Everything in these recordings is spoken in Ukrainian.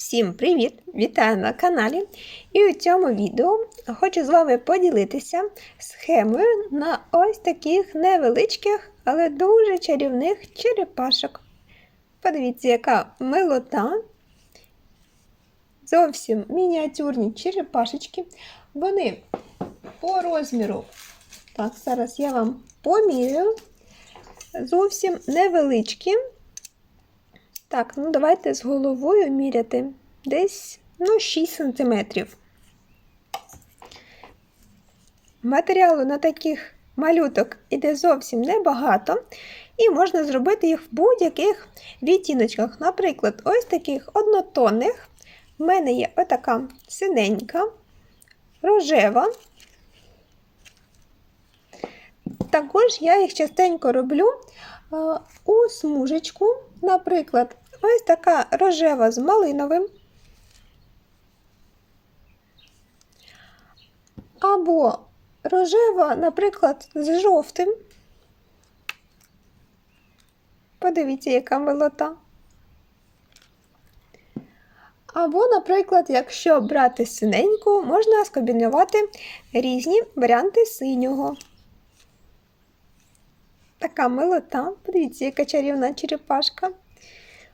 Всім привіт! Вітаю на каналі! І у цьому відео хочу з вами поділитися схемою на ось таких невеличких, але дуже чарівних черепашок. Подивіться, яка милота. Зовсім мініатюрні черепашечки. Вони по розміру, так, зараз я вам поміряю, зовсім невеличкі. Так, ну давайте з головою міряти десь ну, 6 см. Матеріалу на таких малюток іде зовсім небагато, і можна зробити їх в будь-яких відтіночках. Наприклад, ось таких однотонних. В мене є отака синенька, рожева. Також я їх частенько роблю е, у смужечку. Наприклад, ось така рожева з малиновим. Або рожева, наприклад, з жовтим. Подивіться, яка милота. Або, наприклад, якщо брати синеньку, можна скомбінувати різні варіанти синього. Така милота. Подивіться, яка чарівна черепашка.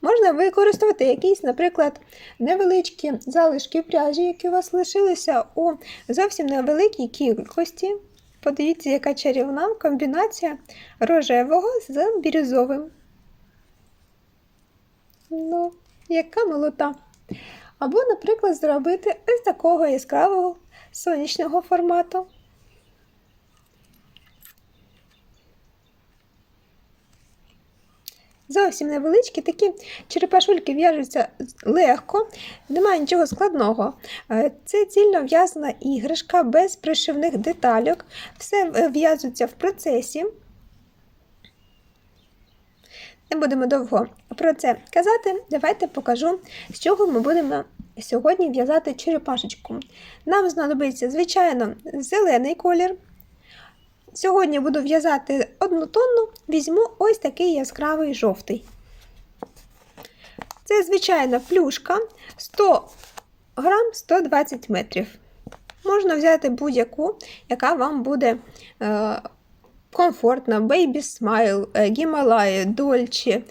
Можна використовувати якісь, наприклад, невеличкі залишки пряжі, які у вас лишилися у зовсім невеликій кількості. Подивіться, яка чарівна комбінація рожевого з бірюзовим. Ну, яка милота. Або, наприклад, зробити ось такого яскравого сонячного формату. Зовсім невеличкі, такі черепашульки в'яжуться легко, немає нічого складного. Е, Це цільно в'язана іграшка без пришивних детальок. Все е, в'язується в процесі. Не будемо довго про це казати. Давайте покажу, з чого ми будемо сьогодні в'язати черепашечку. Нам знадобиться, звичайно, зелений колір. Сьогодні буду в'язати одну тонну, візьму ось такий яскравий жовтий. Це звичайна плюшка 100 грам 120 метрів. Можна взяти будь-яку, яка вам буде комфортна. Baby Smile, Himalaya, Dolce е,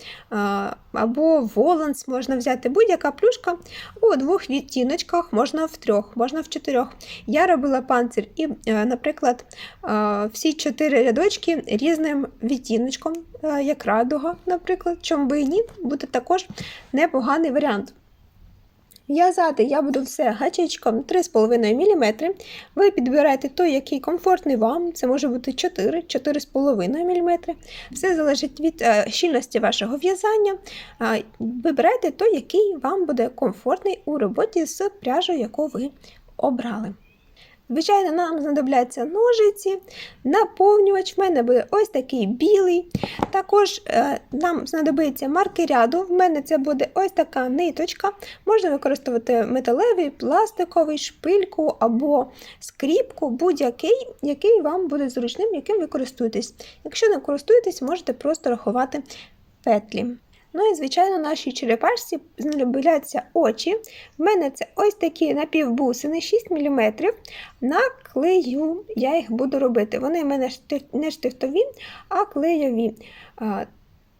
або Volans можна взяти будь-яка плюшка у двох відтіночках, можна в трьох, можна в чотирьох. Я робила панцир і, е, наприклад, всі чотири рядочки різним відтіночком, е, як радуга, наприклад, чому би ні, буде також непоганий варіант. В'язати я буду все гачечком 3,5 мм. Ви підбираєте той, який комфортний вам, це може бути 4, 4,5 мм. Все залежить від е, щільності вашого в'язання. Вибирайте той, який вам буде комфортний у роботі з пряжою, яку ви обрали. Звичайно, нам знадобляться ножиці, наповнювач. В мене буде ось такий білий. Також е, нам знадобиться марки ряду. В мене це буде ось така ниточка. Можна використовувати металевий, пластиковий, шпильку або скріпку, будь-який, який вам буде зручним, яким ви користуєтесь. Якщо не користуєтесь, можете просто рахувати петлі. Ну і, звичайно, нашій черепашці знадобляться очі. В мене це ось такі напівбусини 6 мм. На клею я їх буду робити. Вони в мене не штифтові, а клейові.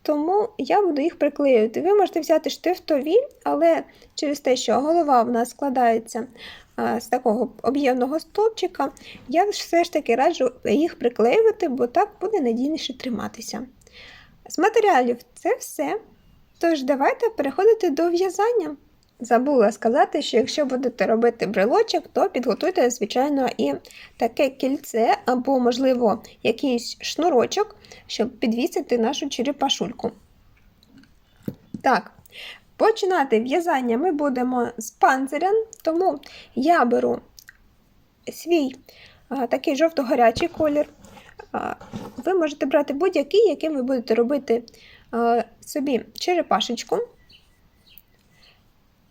Тому я буду їх приклеювати. Ви можете взяти штифтові, але через те, що голова в нас складається з такого об'ємного стовпчика, я все ж таки раджу їх приклеювати, бо так буде надійніше триматися. З матеріалів це все. Тож, давайте переходити до в'язання. Забула сказати, що якщо будете робити брелочок, то підготуйте, звичайно, і таке кільце або, можливо, якийсь шнурочок, щоб підвісити нашу черепашульку. Так, починати в'язання ми будемо з панциря, тому я беру свій а, такий жовто-гарячий колір. А, ви можете брати будь-який, яким ви будете робити собі черепашечку.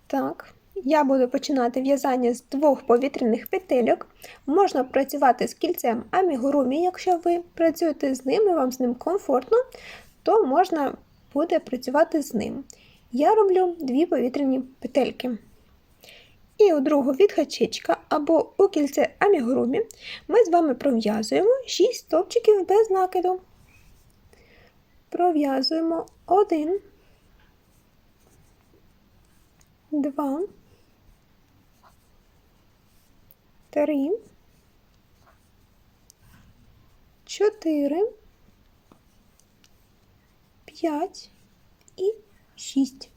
Так, я буду починати в'язання з двох повітряних петельок. Можна працювати з кільцем амігурумі, якщо ви працюєте з ним і вам з ним комфортно, то можна буде працювати з ним. Я роблю дві повітряні петельки. І у другу від гачечка або у кільце амігурумі ми з вами пров'язуємо 6 стовпчиків без накиду. Пров'язуємо 1, 2, 3, 4, 5 і 6.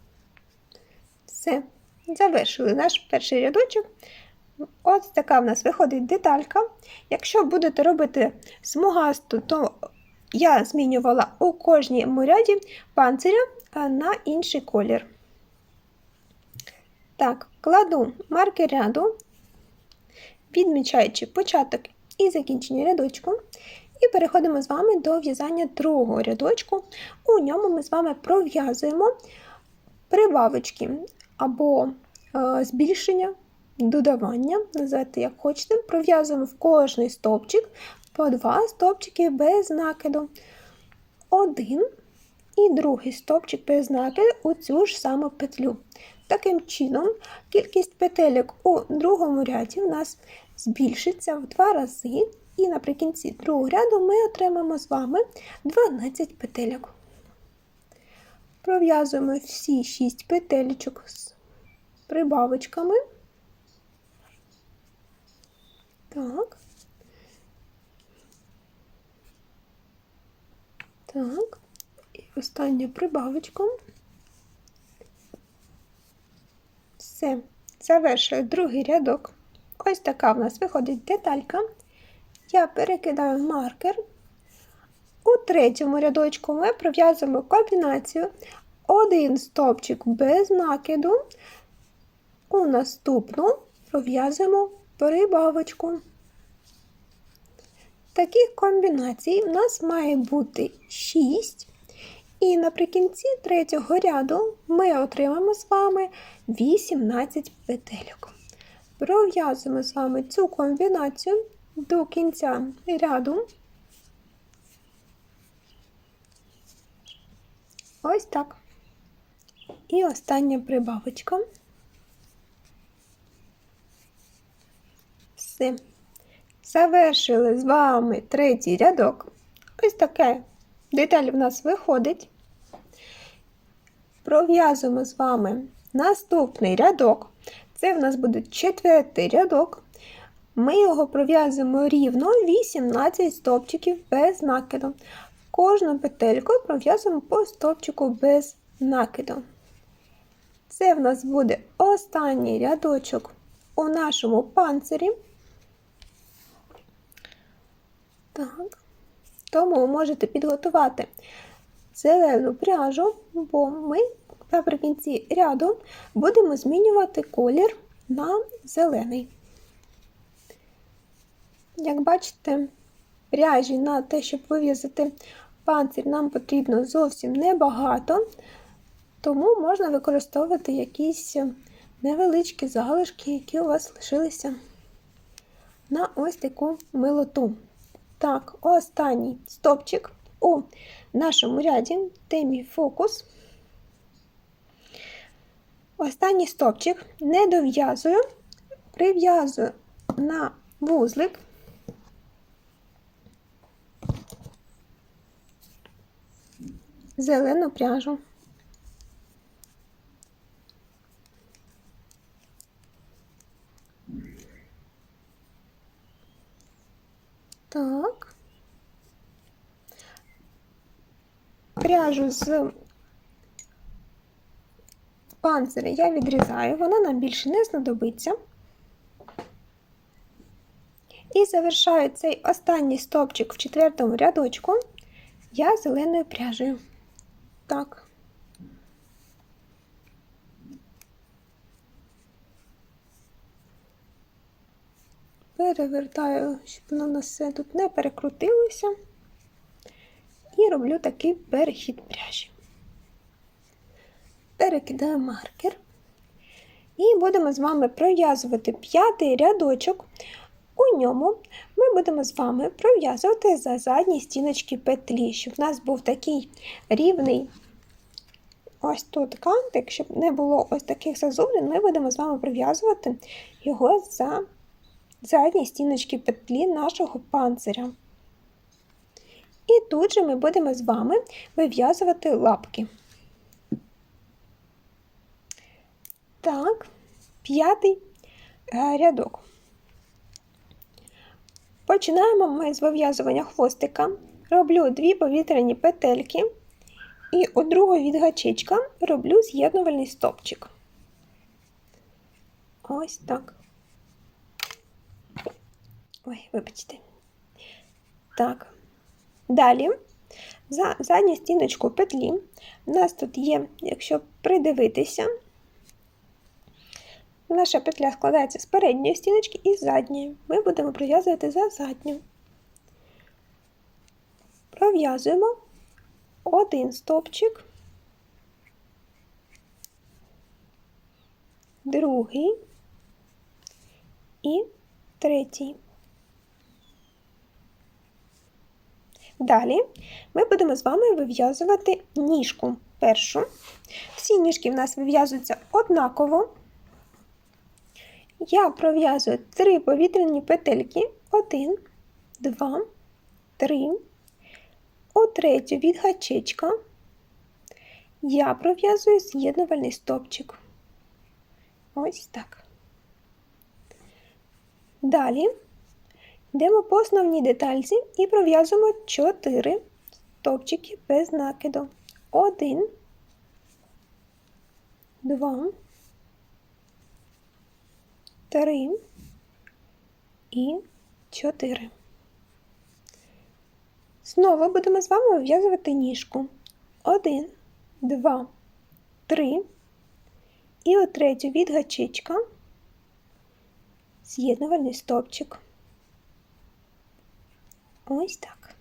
Все. Завершили наш перший рядочок. Ось така в нас виходить деталька. Якщо будете робити смугасту, то я змінювала у кожному ряді панциря на інший колір. Так, кладу маркер ряду, відмічаючи початок і закінчення рядочку. І переходимо з вами до в'язання другого рядочку. У ньому ми з вами пров'язуємо прибавочки або е, збільшення, додавання, називайте як хочете, пров'язуємо в кожний стовпчик по два стовпчики без накиду. Один і другий стовпчик без накиду у цю ж саму петлю. Таким чином, кількість петелек у другому ряді у нас збільшиться в два рази, і наприкінці другого ряду ми отримаємо з вами 12 петельок. Пров'язуємо всі 6 петелечок з прибавочками. Так. Так. І остання прибавочка. Все. Завершую другий рядок. Ось така в нас виходить деталька. Я перекидаю маркер. У третьому рядочку ми пров'язуємо комбінацію один стовпчик без накиду. У наступну пров'язуємо прибавочку. Таких комбінацій у нас має бути 6. І наприкінці третього ряду ми отримаємо з вами 18 петельок. Пров'язуємо з вами цю комбінацію до кінця ряду. Ось так. І остання прибавочка. Все. Завершили з вами третій рядок. Ось таке деталь в нас виходить. Пров'язуємо з вами наступний рядок. Це в нас буде четвертий рядок. Ми його пров'язуємо рівно 18 стовпчиків без накиду. Кожну петельку пров'язуємо по стовпчику без накиду. Це в нас буде останній рядочок у нашому панцирі. Тому можете підготувати зелену пряжу, бо ми наприкінці ряду будемо змінювати колір на зелений. Як бачите, пряжі на те, щоб вив'язати панцир, нам потрібно зовсім небагато, тому можна використовувати якісь невеличкі залишки, які у вас лишилися на ось таку милоту. Так, останній стопчик у нашому ряді темі фокус. Останній стопчик не дов'язую, прив'язую на вузлик. Зелену пряжу. Так. Пряжу з панциря я відрізаю, вона нам більше не знадобиться. І завершаю цей останній стовпчик в четвертому рядочку я зеленою пряжею. Так. Перевертаю, щоб воно на все тут не перекрутилося. І роблю такий перехід пряжі. Перекидаю маркер. І будемо з вами пров'язувати п'ятий рядочок. У ньому ми будемо з вами пров'язувати за задні стіночки петлі, щоб в нас був такий рівний ось тут кантик, щоб не було ось таких зазубрин, ми будемо з вами прив'язувати його за задні стіночки петлі нашого панциря. І тут же ми будемо з вами вив'язувати лапки. Так, п'ятий е, рядок. Починаємо ми з вив'язування хвостика. Роблю дві повітряні петельки. І у другого від гачечка роблю з'єднувальний стопчик. Ось так. Ой, вибачте. Так. Далі, за задню стіночку петлі, у нас тут є, якщо придивитися, наша петля складається з передньої стіночки і з задньої. Ми будемо пров'язувати за задню. Пров'язуємо один стовпчик, другий і третій. Далі ми будемо з вами вив'язувати ніжку першу. Всі ніжки в нас вив'язуються однаково. Я пров'язую три повітряні петельки. Один, два, три. У третю від гачечка я пров'язую з'єднувальний стопчик. Ось так. Далі йдемо по основній детальці і пров'язуємо 4 стопчики без накиду. Один, два, три і чотири. Знову будемо з вами вив'язувати ніжку. Один, два, три. І у третю від гачечка з'єднувальний стовпчик. Ось так.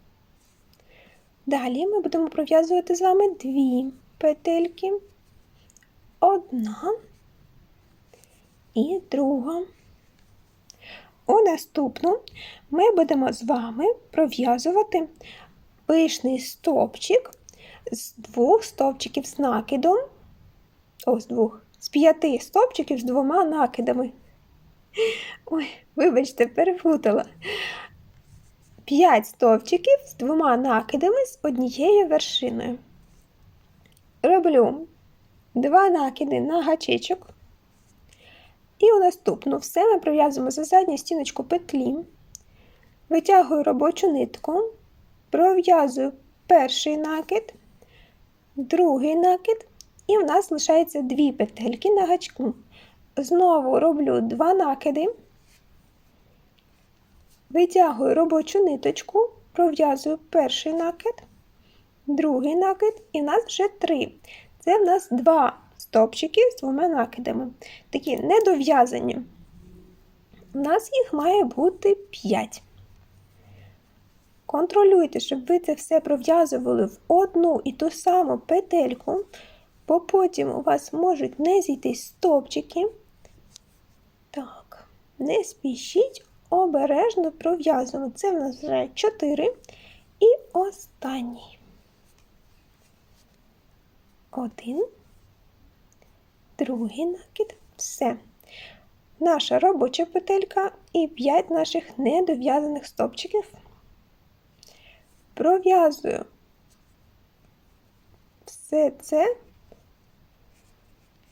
Далі ми будемо пров'язувати з вами дві петельки. Одна і друга. У наступну ми будемо з вами пров'язувати пишний стовпчик з двох стовпчиків з накидом. О, з двох, з п'яти стовпчиків з двома накидами. Ой, вибачте, переплутала. П'ять стовпчиків з двома накидами з однією вершиною. Роблю два накиди на гачечок. І у наступну все ми пров'язуємо за задню стіночку петлі, витягую робочу нитку, пров'язую перший накид, другий накид, і в нас лишається дві петельки на гачку. Знову роблю два накиди, витягую робочу ниточку, пров'язую перший накид, другий накид, і в нас вже три. Це в нас два стовпчики з двома накидами. Такі недов'язані. У нас їх має бути 5. Контролюйте, щоб ви це все пров'язували в одну і ту саму петельку, бо потім у вас можуть не зійти стовпчики. Так, не спішіть, обережно пров'язуємо. Це в нас вже 4 і останній. Один другий накид. Все. Наша робоча петелька і 5 наших недов'язаних стопчиків. Пров'язую все це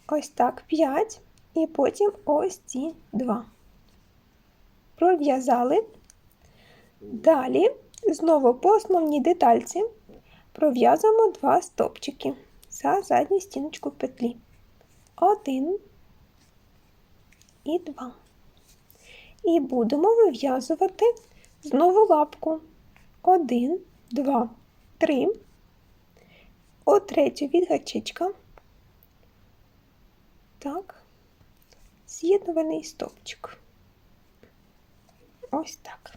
ось так 5, і потім ось ці 2. Пров'язали. Далі, знову по основній детальці пров'язуємо два стопчики за задню стіночку петлі один і два. І будемо вив'язувати знову лапку. Один, два, три. О третю від гачечка. Так, з'єднуваний стовпчик. Ось так.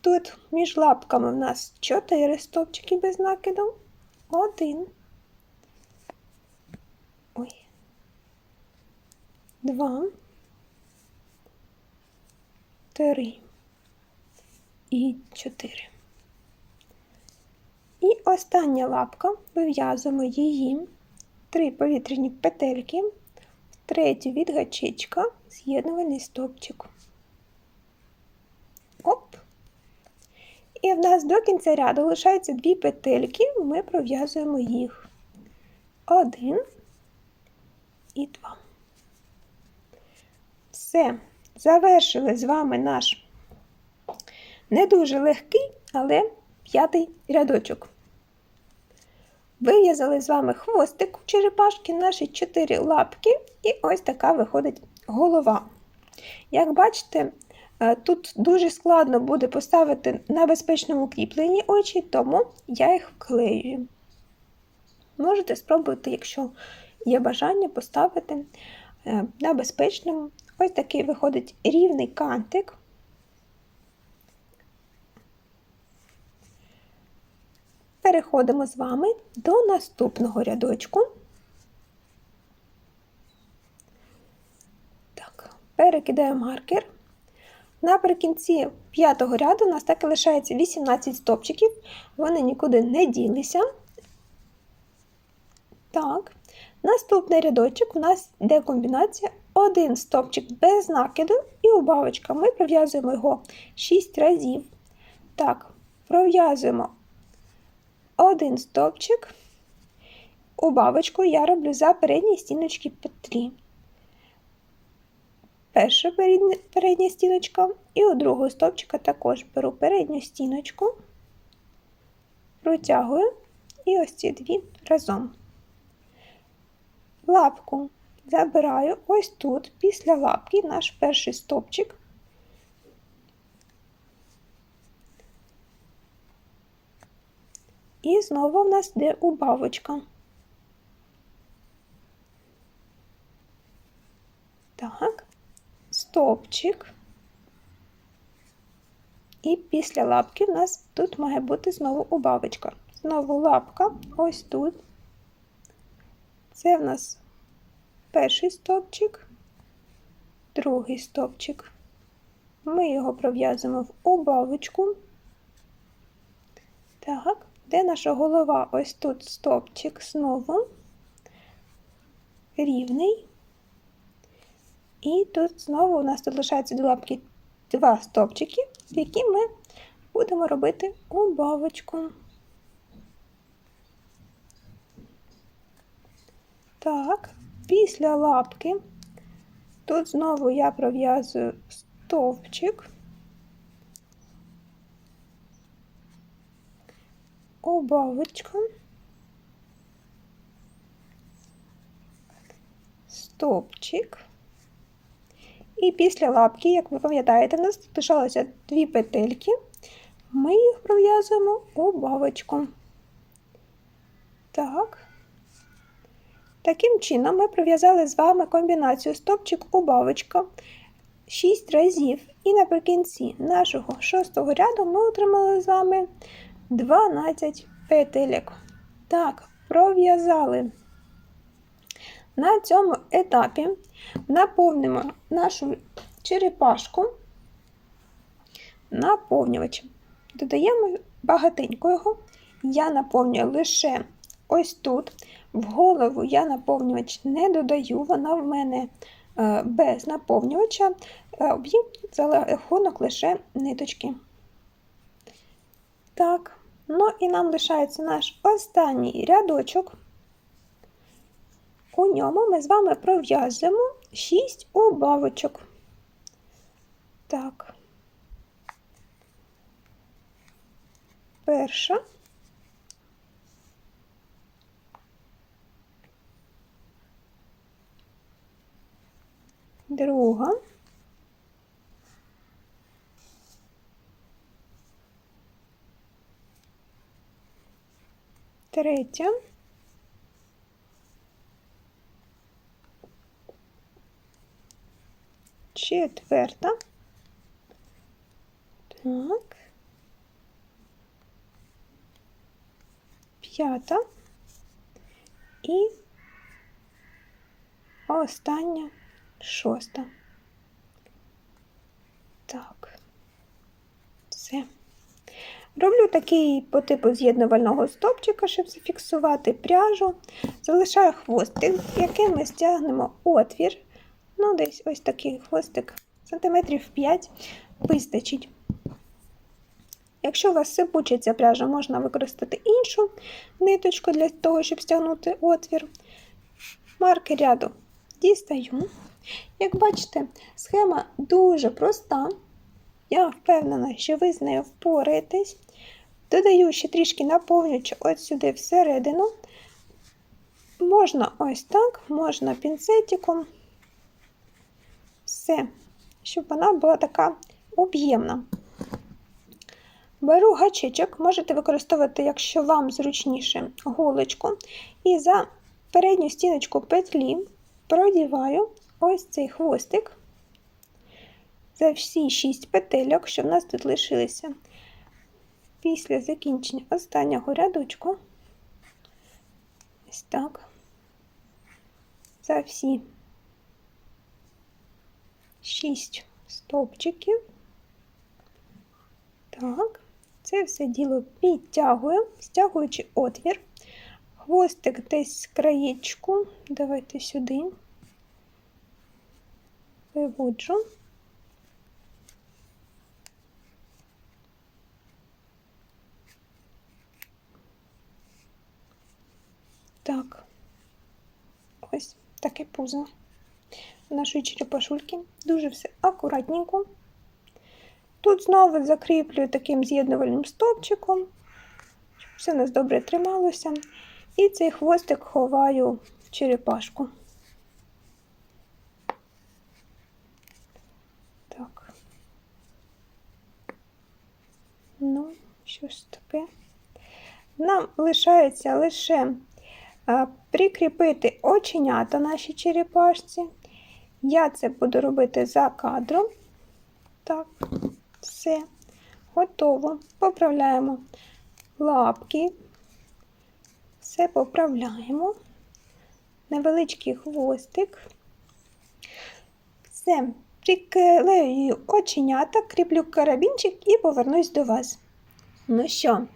Тут між лапками в нас 4 стовпчики без накиду. Один. Ой два, три і чотири. І остання лапка, вив'язуємо її три повітряні петельки, третю від гачечка з'єднувальний стовпчик. І в нас до кінця ряду лишаються дві петельки, ми пров'язуємо їх. Один і два. Все, завершили з вами наш не дуже легкий, але п'ятий рядочок. Вив'язали з вами хвостик у черепашки, наші чотири лапки, і ось така виходить голова. Як бачите, тут дуже складно буде поставити на безпечному кріпленні очі, тому я їх вклеюю. Можете спробувати, якщо є бажання, поставити е, на безпечному. Ось такий виходить рівний кантик. Переходимо з вами до наступного рядочку. Так, перекидаємо маркер. Наприкінці п'ятого ряду у нас так і лишається 18 стопчиків, вони нікуди не ділися. Так, наступний рядочок у нас йде комбінація один стопчик без накиду і убавочка. Ми пров'язуємо його 6 разів. Так, пров'язуємо один стовпчик, убавочку я роблю за передні стіночки петлі. Перша передня стіночка, і у другого стовпчика також беру передню стіночку, протягую і ось ці дві разом. Лапку забираю ось тут, після лапки, наш перший стовпчик. І знову в нас йде убавочка. Так, стовпчик. І після лапки в нас тут має бути знову убавочка. Знову лапка ось тут. Це в нас перший стовпчик, другий стовпчик. Ми його пров'язуємо в убавочку. Так, де наша голова? Ось тут стопчик знову, рівний. І тут знову у нас тут лишається до лапки два стопчики, які ми будемо робити убавочку. Так, після лапки тут знову я пров'язую стовпчик. убавочка, стопчик. І після лапки, як ви пам'ятаєте, у нас лишалося дві петельки, ми їх пров'язуємо у бавочку. Так. Таким чином, ми пров'язали з вами комбінацію стопчик у бавочка 6 разів. І наприкінці нашого шостого ряду ми отримали з вами 12 петелек. Так, пров'язали. На цьому етапі наповнимо нашу черепашку наповнювачем. Додаємо багатенько його. Я наповнюю лише ось тут. В голову я наповнювач не додаю, вона в мене е, без наповнювача, е, об'єм за рахунок лише ниточки. Так, ну і нам лишається наш останній рядочок. У ньому ми з вами пров'язуємо 6 убавочок. Так, перша. Друга. третя. Четверта. Так. П'ята і остання шоста. Так, все. Роблю такий по типу з'єднувального стопчика, щоб зафіксувати пряжу. Залишаю хвостик, яким ми стягнемо отвір. Ну, десь ось такий хвостик, сантиметрів 5 вистачить. Якщо у вас сипуча ця пряжа, можна використати іншу ниточку для того, щоб стягнути отвір. Марки ряду дістаю. Як бачите, схема дуже проста. Я впевнена, що ви з нею впораєтесь. Додаю ще трішки наповнюючи от сюди всередину. Можна ось так, можна пінцетиком. Все, щоб вона була така об'ємна. Беру гачечок, можете використовувати, якщо вам зручніше, голочку. І за передню стіночку петлі продіваю ось цей хвостик за всі 6 петельок, що в нас тут лишилися. Після закінчення останнього рядочку, ось так, за всі 6 стовпчиків. Так, це все діло підтягую, стягуючи отвір, хвостик десь з краєчку, давайте сюди, виводжу. Так, ось таке пузо нашої черепашульки. Дуже все акуратненько. Тут знову закріплюю таким з'єднувальним стовпчиком, щоб все у нас добре трималося. І цей хвостик ховаю в черепашку. Так. Ну, що таке? Нам лишається лише прикріпити оченята нашій черепашці. Я це буду робити за кадром. Так, все, готово. Поправляємо лапки, все поправляємо. Невеличкий хвостик. Все, приклею оченята, кріплю карабінчик і повернусь до вас. Ну що,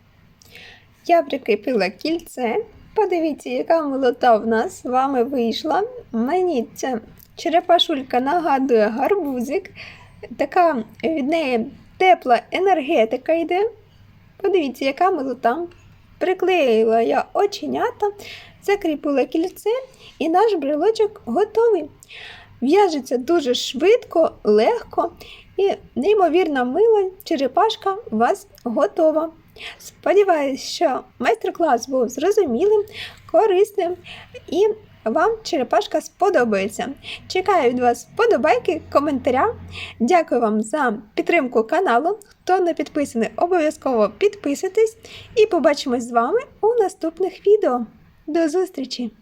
я прикріпила кільце. Подивіться, яка молота в нас з вами вийшла. Мені ця черепашулька нагадує гарбузик. Така від неї тепла енергетика йде. Подивіться, яка милота. Приклеїла я оченята, закріпила кільце, і наш брелочок готовий. В'яжеться дуже швидко, легко і неймовірно мила черепашка у вас готова. Сподіваюсь, що майстер-клас був зрозумілим, корисним і вам черепашка сподобається. Чекаю від вас вподобайки, коментаря. Дякую вам за підтримку каналу. Хто не підписаний, обов'язково підписуйтесь і побачимось з вами у наступних відео. До зустрічі!